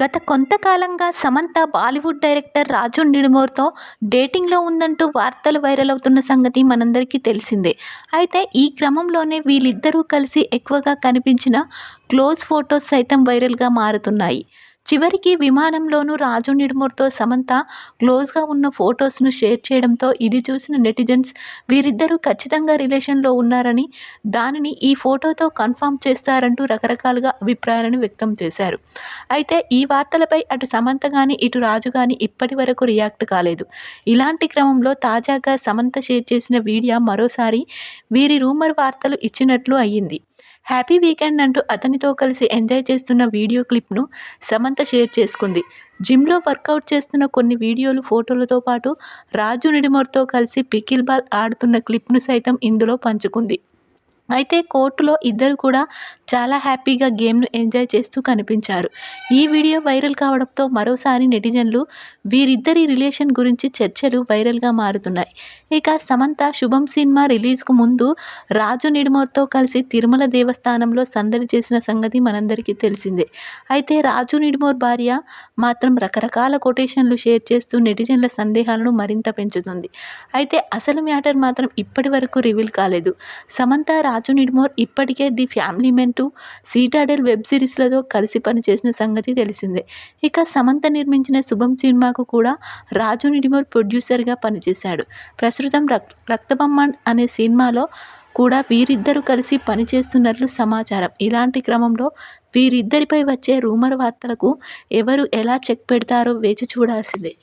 గత కొంతకాలంగా Samantha Bollywood director Raju నిడుమోర్తో డేటింగ్లో ఉందంటూ వార్తలు వైరల్ అవుతున్న సంగతి మనందరికీ తెలిసిందే. అయితే ఈ క్రమంలోనే వీళ్ళిద్దరూ కలిసి ఎక్కువగా కనిపించిన క్లోజ్ ఫొటోస్ సైతం వైరల్గా మారుతున్నాయి. చివరికి విమానంలోనూ రాజు నిడుమూర్తో సమంత క్లోజ్గా ఉన్న ఫొటోస్ను షేర్ చేయడంతో ఇది చూసిన నెటిజన్స్ వీరిద్దరూ ఖచ్చితంగా రిలేషన్లో ఉన్నారని దానిని ఈ ఫోటోతో కన్ఫర్మ్ చేస్తారంటూ రకరకాలుగా అభిప్రాయాలను వ్యక్తం చేశారు. అయితే ఈ వార్తలపై అటు సమంత కానీ ఇటు రాజు కానీ ఇప్పటి వరకు రియాక్ట్ కాలేదు. ఇలాంటి క్రమంలో తాజాగా సమంత షేర్ చేసిన వీడియో మరోసారి వీరి రూమర్ వార్తలు ఇచ్చినట్లు అయ్యింది. హ్యాపీ వీకెండ్ అంటూ అతనితో కలిసి ఎంజాయ్ చేస్తున్న వీడియో క్లిప్ను సమంత షేర్ చేసుకుంది. జిమ్లో వర్కౌట్ చేస్తున్న కొన్ని వీడియోలు ఫోటోలతో పాటు రాజు నిడిమోర్తో కలిసి పికిల్ బాల్ ఆడుతున్న క్లిప్ను సైతం ఇందులో పంచుకుంది. అయితే కోర్టులో ఇద్దరు కూడా చాలా హ్యాపీగా గేమ్ను ఎంజాయ్ చేస్తూ కనిపించారు. ఈ వీడియో వైరల్ కావడంతో మరోసారి నెటిజన్లు వీరిద్దరి రిలేషన్ గురించి చర్చలు వైరల్గా మారుతున్నాయి. ఇక సమంత శుభం సినిమా రిలీజ్కు ముందు రాజు నిడుమోర్తో కలిసి తిరుమల దేవస్థానంలో సందడి చేసిన సంగతి మనందరికీ తెలిసిందే. అయితే రాజు నిడుమోర్ భార్య మాత్రం రకరకాల కొటేషన్లు షేర్ చేస్తూ నెటిజన్ల సందేహాలను మరింత పెంచుతుంది. అయితే అసలు మ్యాటర్ మాత్రం ఇప్పటి వరకు రివీల్ కాలేదు. సమంత రాజు రాజు నిడుమోర్ ఇప్పటికే the family men two Citadel web సిరీస్లతో కలిసి పనిచేసిన సంగతి తెలిసిందే. ఇక సమంత నిర్మించిన శుభం సినిమాకు కూడా రాజు నిడిమోర్ ప్రొడ్యూసర్గా పనిచేశాడు. ప్రస్తుతం రక్ రక్తబొమ్మన్ అనే సినిమాలో కూడా వీరిద్దరూ కలిసి పనిచేస్తున్నట్లు సమాచారం. ఇలాంటి క్రమంలో వీరిద్దరిపై వచ్చే రూమర్ వార్తలకు ఎవరు ఎలా చెక్ పెడతారో వేచి చూడాల్సిందే.